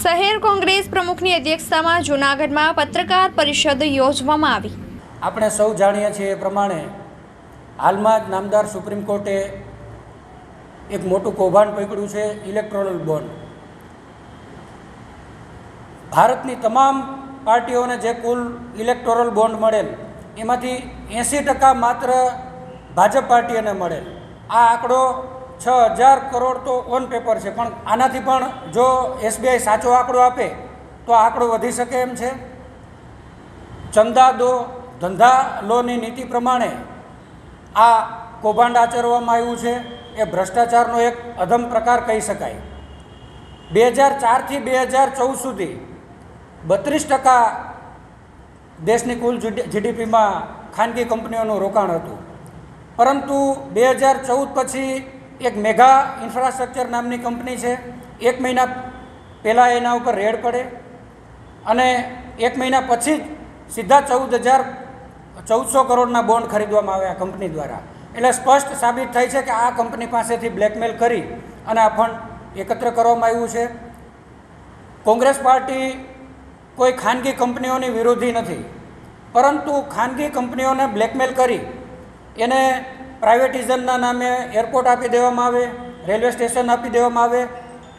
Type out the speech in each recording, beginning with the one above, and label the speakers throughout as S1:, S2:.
S1: શહેર કોંગ્રેસ પ્રમુખની અધ્યક્ષતામાં જૂનાગઢમાં પત્રકાર પરિષદ યોજવામાં આવી.
S2: આપણે સૌ જાણીએ છીએ એ પ્રમાણે હાલમાં જ નામદાર સુપ્રીમ કોર્ટે એક મોટું કૌભાંડ પકડ્યું છે ઇલેક્ટ્રોનલ બોન્ડ ભારતની તમામ પાર્ટીઓને જે કુલ ઇલેક્ટોરલ બોન્ડ મળેલ, એમાંથી એંસી ટકા માત્ર ભાજપ પાર્ટીને મળેલ. આ આંકડો છ હજાર કરોડ તો ઓન પેપર છે. પણ આનાથી પણ જો એસબીઆઈ સાચો આંકડો આપે, તો આ આંકડો વધી શકે એમ છે. ચંદા દો ધંધા લોની નીતિ પ્રમાણે આ કૌભાંડ આચરવામાં આવ્યું છે. એ ભ્રષ્ટાચારનો એક અધમ પ્રકાર કહી શકાય. બે હજાર ચારથી બે હજાર ચૌદ સુધી બત્રીસ ટકા દેશની કુલ જીડીપીમાં ખાનગી કંપનીઓનું રોકાણ હતું. પરંતુ બે હજાર ચૌદ પછી એક મેગા ઇન્ફ્રાસ્ટ્રક્ચર નામની કંપની છે. એક મહિના પહેલાં એના ઉપર રેડ પડે અને એક મહિના પછી જ સીધા ચૌદ હજાર ચૌદસો કરોડના બોન્ડ ખરીદવામાં આવ્યા કંપની દ્વારા. એટલે સ્પષ્ટ સાબિત થાય છે કે આ કંપની પાસેથી બ્લેકમેલ કરી અને આ ફંડ એકત્ર કરવામાં આવ્યું છે. કોંગ્રેસ પાર્ટી કોઈ ખાનગી કંપનીઓની વિરોધી નથી. પરંતુ ખાનગી કંપનીઓને બ્લેકમેલ કરી એને પ્રાઇવેટિઝમના નામે એરપોર્ટ આપી દેવામાં આવે, રેલવે સ્ટેશન આપી દેવામાં આવે,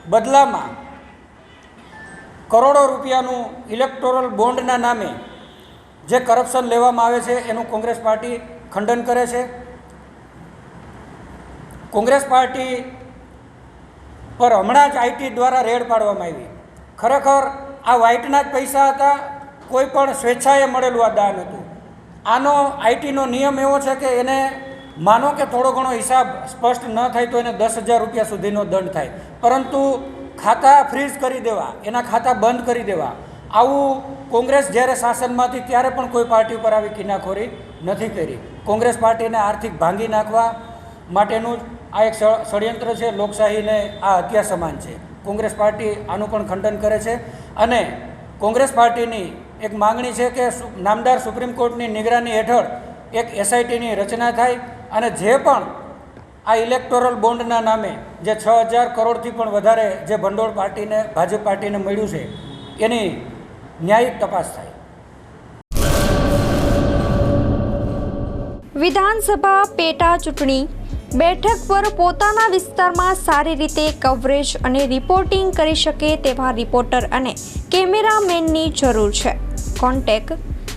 S2: બદલામાં કરોડો રૂપિયાનું ઇલેક્ટોરલ બોન્ડના નામે જે કરપ્શન લેવામાં આવે છે, એનું કોંગ્રેસ પાર્ટી ખંડન કરે છે. કોંગ્રેસ પાર્ટી પર હમણાં જ આઈટી દ્વારા રેડ પાડવામાં આવી. ખરેખર આ વ્હાઇટના જ પૈસા હતા, કોઈ પણ સ્વેચ્છાએ મળેલું આ દાન હતું. આનો આઈટીનો નિયમ એવો છે કે એને માનો કે થોડો ઘણો હિસાબ સ્પષ્ટ ન થાય તો એને દસ હજાર રૂપિયા સુધીનો દંડ થાય. પરંતુ ખાતા ફ્રીઝ કરી દેવા, એના ખાતા બંધ કરી દેવા. આવું કોંગ્રેસ જ્યારે શાસનમાંથી ત્યારે પણ કોઈ પાર્ટી ઉપર આવી કિનાખોરી નથી કરી. કોંગ્રેસ પાર્ટીને આર્થિક ભાંગી નાખવા માટેનું આ એક ષડયંત્ર છે, લોકશાહીને આ હત્યા સમાન છે. કોંગ્રેસ પાર્ટી આનું પણ ખંડન કરે છે. અને કોંગ્રેસ પાર્ટીની એક માગણી છે કે નામદાર સુપ્રીમ કોર્ટની નિગરાની હેઠળ એક એસઆઈટીની રચના થાય. અને જે પણ આ ઇલેક્ટોરલ બોન્ડના નામે જે છ હજાર કરોડથી પણ વધારે જે ભંડોળ પાર્ટીને, ભાજપ પાર્ટીને મળ્યું છે, એની ન્યાયિક તપાસ થાય.
S1: વિધાનસભા પેટા ચૂંટણી. બેઠક પર પોતાના વિસ્તારમાં સારી રીતે કવરેજ અને રિપોર્ટિંગ કરી શકે તેવા રિપોર્ટર અને કેમેરામેનની જરૂર છે. કોન્ટેક